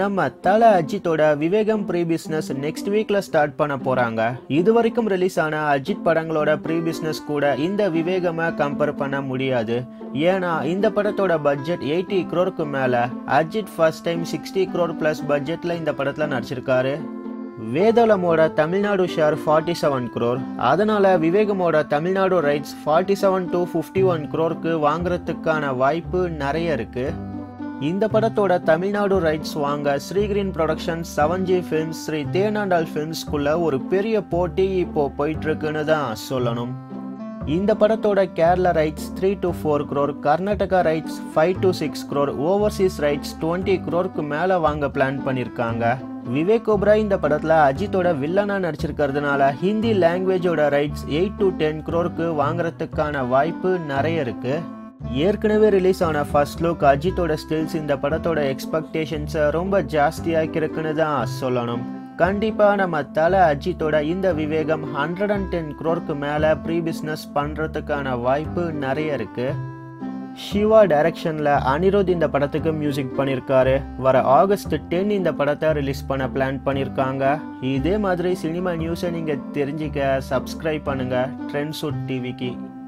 நம்ம தல அஜித்தோட Vivegam pre business next வீக்ல ஸ்டார்ட் பண்ண போறாங்க. இது வரைக்கும் ரிலீஸ் ஆன அஜித் படங்களோட ப்ரீ பிஸ்னஸ் கூட இந்த விவேகமா கம்பேர் பண்ண முடியாது. ஏன்னா இந்த படத்தோட பட்ஜெட் எயிட்டி க்ரோருக்கு மேல. Ajith first time sixty crore plus பட்ஜெட்ல இந்த படத்துல நடிச்சிருக்காரு. வேதளமோட Tamil Nadu share forty seven crore அதனால விவேகமோட Tamil Nadu rights forty seven to fifty one க்ரோருக்கு வாங்குறதுக்கான வாய்ப்பு நிறைய இருக்குது இந்த படத்தோட தமிழ்நாடு ரைட்ஸ் வாங்க ஸ்ரீகிரீன் production seven G films Sri Thenandal ஃபிலிம்ஸ்குள்ள ஒரு பெரிய போட்டி இப்போ போயிட்டு இருக்குன்னு தான் சொல்லணும். இந்த படத்தோட Kerala rights three to four crore Karnataka rights five to six crore overseas rights twenty க்ரோருக்கு மேலே வாங்க பிளான் பண்ணியிருக்காங்க விவேக் ஓப்ரா இந்த படத்தில் அஜித்தோட வில்லனா நடிச்சிருக்கிறதுனால ஹிந்தி லாங்குவேஜோட ரைட்ஸ் எயிட் டு டென் க்ரோருக்கு வாங்குறதுக்கான வாய்ப்பு நிறைய இருக்குது ஏற்கனவே ரிலீஸ் ஆன ஃபர்ஸ்ட் லுக் அஜித்தோட ஸ்டில்ஸ் இந்த படத்தோட எக்ஸ்பெக்டேஷன்ஸை ரொம்ப ஜாஸ்தியாக்கிருக்குன்னு தான் சொல்லணும். கண்டிப்பாக நம்ம தலை அஜித்தோட இந்த விவேகம் ஹண்ட்ரட் அண்ட் டென் க்ரோருக்கு மேலே ப்ரீ பிஸ்னஸ் பண்ணுறதுக்கான வாய்ப்பு நிறைய இருக்குது ஷிவா டைரக்ஷனில் அனிருத் இந்த படத்துக்கு மியூசிக் பண்ணியிருக்காரு வர ஆகஸ்ட் டென் இந்த படத்தை ரிலீஸ் பண்ண பிளான் பண்ணியிருக்காங்க இதே மாதிரி சினிமா நியூஸை நீங்கள் தெரிஞ்சிக்க சப்ஸ்கிரைப் பண்ணுங்கள் ட்ரெண்ட் சூட் டிவிக்கு